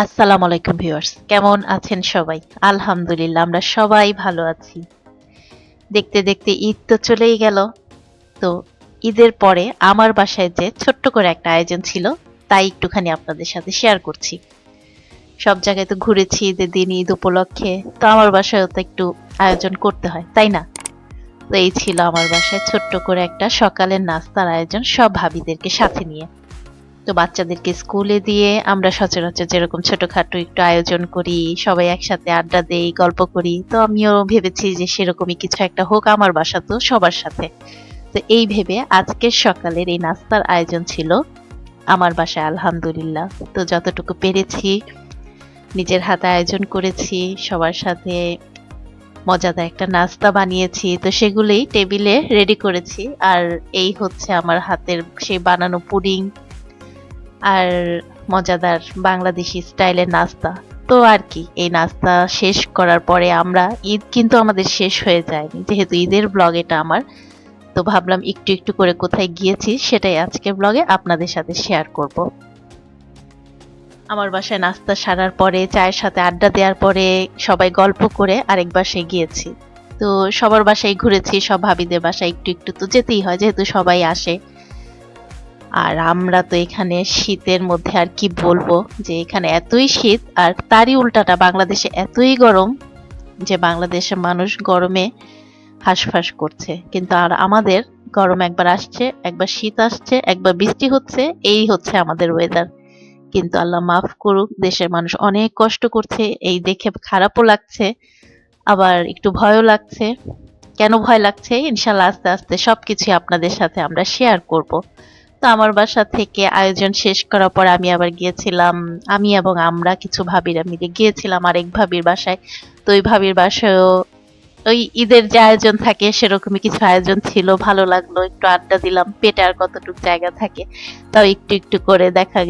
আসসালামু আলাইকুম ভিউয়ার্স, কেমন আছেন সবাই? আলহামদুলিল্লাহ, আমরা সবাই ভালো আছি। দেখতে দেখতে ঈদ তো চলেই গেল। তো ঈদের পরে আমার বাসায় যে ছোট্ট করে একটা আয়োজন ছিল, তাই একটুখানি আপনাদের সাথে শেয়ার করছি। সব জায়গায় তো ঘুরেছি, ঈদের দিন, ঈদ উপলক্ষে, তো আমার বাসায়ও তো একটু আয়োজন করতে হয়, তাই না? তো এই ছিল আমার বাসায় ছোট্ট করে একটা সকালের নাস্তার আয়োজন সব ভাবিদেরকে সাথে নিয়ে। তো বাচ্চাদেরকে স্কুলে দিয়ে আমরা সচরাচর যেরকম ছোটখাটো একটু আয়োজন করি, সবাই একসাথে আড্ডা দেই, গল্প করি। তো আমিও ভেবেছি যে সেরকমই কিছু একটা হোক আমার বাসা তো সবার সাথে। তো এই ভেবে আজকের সকালের এই নাস্তার আয়োজন ছিল আমার বাসায়, আলহামদুলিল্লাহ। তো যতটুকু পেরেছি, নিজের হাতে আয়োজন করেছি, সবার সাথে মজাদার একটা নাস্তা বানিয়েছি। তো সেগুলোই টেবিলে রেডি করেছি। আর এই হচ্ছে আমার হাতের সেই বানানো পুডিং। আর মজাদার বাংলাদেশি স্টাইলের নাস্তা। তো আর কি, এই নাস্তা শেষ করার পরে আমরা, ঈদ কিন্তু আমাদের শেষ হয়ে যায়নি। যেহেতু ঈদের ব্লগ এটা আমার, তো ভাবলাম একটু একটু করে কোথায় গিয়েছি সেটাই আজকে ব্লগে আপনাদের সাথে শেয়ার করব। আমার বাসায় নাস্তা সারার পরে, চায়ের সাথে আড্ডা দেওয়ার পরে সবাই গল্প করে আরেক বাসায় গিয়েছি। তো সবার বাসায় ঘুরেছি, সব ভাবিদের বাসায় একটু একটু তো যেতেই হয়, যেহেতু সবাই আসে। আর আমরা তো এখানে শীতের মধ্যে আর কি বলব যে এখানে এতই শীত আর তারই উল্টাটা বাংলাদেশে এতই গরম যে বাংলাদেশের মানুষ গরমে হাঁসফাঁস করছে। কিন্তু আর আমাদের গরম একবার আসছে, একবার শীত আসছে, একবার বৃষ্টি হচ্ছে, এই হচ্ছে আমাদের ওয়েদার কিন্তু আল্লাহ মাফ করুক, দেশের মানুষ অনেক কষ্ট করছে, এই দেখে খারাপও লাগছে, আবার একটু ভয়ও লাগছে। কেন ভয় লাগছে? ইনশাল্লাহ আস্তে আস্তে সবকিছু আপনাদের সাথে আমরা শেয়ার করব। তো আমার বাসা থেকে আয়োজন শেষ করার পর আমি আবার গিয়েছিলাম, আমি এবং আমরা কিছু ভাবিরা মিলে গিয়েছিলাম আরেক ভাবির বাসায়। তো ওই ভাবির বাসায়ও ওই ঈদের যে আয়োজন থাকে সেরকমই কিছু আয়োজন ছিল, ভালো লাগল, একটু আড্ডা দিলাম, পেটে আর কতটুকু জায়গা থাকে তাও একটু একটু করে দেখা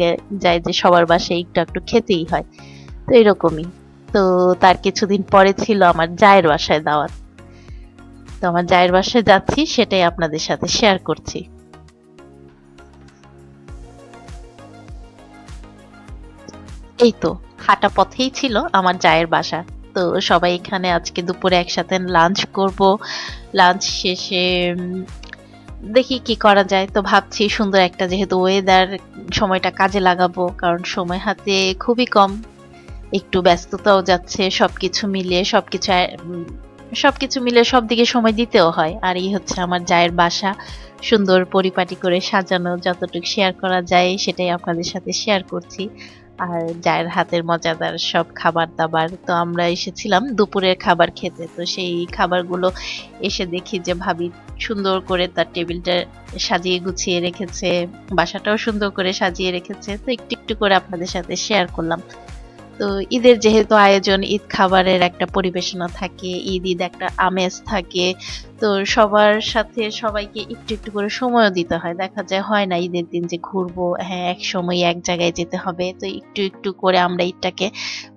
যায় যে সবার বাসায় একটু একটু খেতেই হয়। তো এরকমই। তো তার কিছুদিন পরে ছিল আমার জায়ের বাসায় দাওয়াত তো আমার জায়ের বাসায় যাচ্ছি, সেটাই আপনাদের সাথে শেয়ার করছি। এই তো হাঁটা পথেই ছিল আমার জায়ের বাসা। তো সবাই এখানে আজকে দুপুরে একসাথে লাঞ্চ করব। লাঞ্চ শেষে দেখি কি করা যায়। তো ভাবছি সুন্দর একটা যেহেতু ওয়েদার সময়টা কাজে লাগাবো, কারণ সময় হাতে খুবই কম। একটু ব্যস্ততাও যাচ্ছে সব কিছু মিলিয়ে সব কিছু সব কিছু মিলে সব দিকে সময় দিতেও হয়। আর এই হচ্ছে আমার জায়ের বাসা। সুন্দর পরিপাটি করে সাজানো, যতটুকু শেয়ার করা যায়, সেটাই আপনাদের সাথে শেয়ার করছি। আর যার হাতের মজাদার সব খাবার দাবার তো আমরা এসেছিলাম দুপুরের খাবার খেতে। তো সেই খাবারগুলো এসে দেখি যে ভাবি সুন্দর করে তার টেবিলটা সাজিয়ে গুছিয়ে রেখেছে, বাসাটাও সুন্দর করে সাজিয়ে রেখেছে। তো একটু একটু করে আপনাদের সাথে শেয়ার করলাম। তো ঈদের যেহেতু আয়োজন, ঈদ খাবারের একটা পরিবেশনা থাকে, ঈদ ঈদ একটা আমেজ থাকে, তো সবার সাথে সবাইকে একটু একটু করে সময়ও দিতে হয়। দেখা যায়, হয় না ঈদের দিন যে ঘুরবো হ্যাঁ এক সময় এক জায়গায় যেতে হবে, তো একটু একটু করে আমরা ঈদটাকে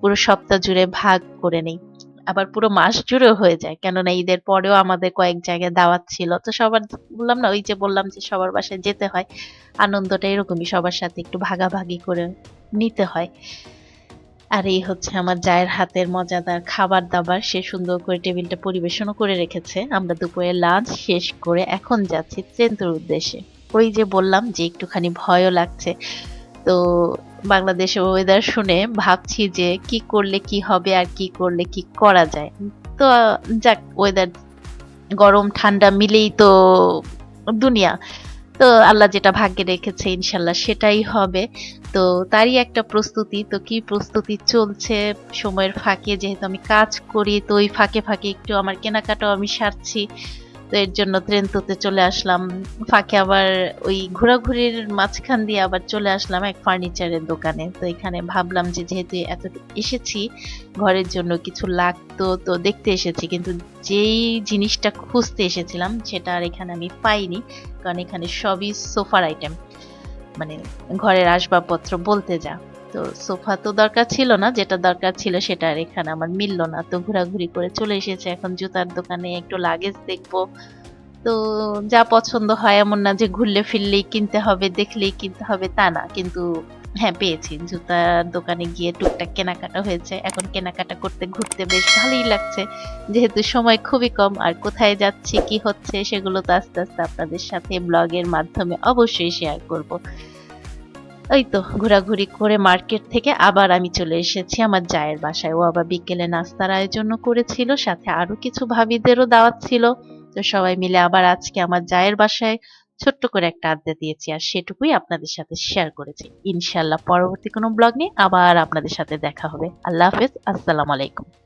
পুরো সপ্তাহ জুড়ে ভাগ করে নিই। আবার পুরো মাস জুড়েও হয়ে যায়, কেননা ঈদের পরেও আমাদের কয়েক জায়গায় দাওয়াত ছিল। তো সবার, বললাম না, ওই যে বললাম যে সবার বাসায় যেতে হয়, আনন্দটা এরকমই সবার সাথে একটু ভাগাভাগি করে নিতে হয়। আর এই হচ্ছে আমার জায়ের হাতের মজাদার খাবার দাবার সে সুন্দর করে টেবিলটা পরিবেশনও করে রেখেছে। আমরা দুপুরে লাঞ্চ শেষ করে এখন যাচ্ছি ট্রেনটোর উদ্দেশ্যে। ওই যে বললাম যে একটুখানি ভয়ও লাগছে। তো বাংলাদেশের ওয়েদার শুনে ভাবছি যে কি করলে কি হবে আর কি করলে কি করা যায়। তো যাক ওয়েদার গরম, ঠান্ডা মিলেই তো দুনিয়া। তো আল্লাহ যেটা ভাগ্যে রেখেছে, ইনশাল্লাহ সেটাই হবে। তো তারই একটা প্রস্তুতি। তো কি প্রস্তুতি চলছে সময়ের ফাঁকে? যেহেতু আমি কাজ করি, তো ওই ফাঁকে ফাঁকে একটু আমার কেনাকাটাও আমি সারছি। তো এর জন্য ট্রেনটোতে চলে আসলাম। ফাঁকে আবার ওই ঘোরাঘুরির মাঝখান দিয়ে আবার চলে আসলাম এক ফার্নিচারের দোকানে। তো এখানে ভাবলাম যে যেহেতু এত এসেছি, ঘরের জন্য কিছু লাগতো তো দেখতে এসেছি। কিন্তু যেই জিনিসটা খুঁজতে এসেছিলাম সেটা আর এখানে আমি পাইনি, কারণ এখানে সবই সোফার আইটেম মানে ঘরের আসবাবপত্র বলতে যা। তো সোফা তো দরকার ছিল না, যেটা দরকার ছিল সেটা আর এখানে আমার মিললো না। তো ঘোরাঘুরি করে চলে এসেছে, এখন জুতার দোকানে একটু লাগেজ দেখব। তো যা পছন্দ হয় এমন না যে ঘুরলে ফিরলেই কিনতে হবে, দেখলেই কিনতে হবে, তা না। কিন্তু হ্যাঁ পেয়েছি। জুতার দোকানে গিয়ে টুকটাক কেনাকাটা হয়েছে। এখন কেনাকাটা করতে ঘুরতে বেশ ভালোই লাগছে। যেহেতু সময় খুবই কম, আর কোথায় যাচ্ছি, কি হচ্ছে, সেগুলো তো আস্তে আস্তে আপনাদের সাথে ব্লগের মাধ্যমে অবশ্যই শেয়ার করব। এই তো, ঘোরাঘুরি করে মার্কেট থেকে আবার আমি চলে এসেছি আমার জায়ের বাসায়। ও আবার বিকেলে নাস্তার আয়োজন করেছিল, সাথে আরও কিছু ভাবিদেরও দাওয়াত ছিল। তো সবাই মিলে আবার আজকে আমার জায়ের বাসায় ছোট্ট করে একটা আড্ডা দিয়েছি আর সেটুকুই আপনাদের সাথে শেয়ার করেছি। ইনশাল্লাহ পরবর্তী কোনো ব্লগ নিয়ে আবার আপনাদের সাথে দেখা হবে। আল্লাহ হাফেজ, আসসালামু আলাইকুম।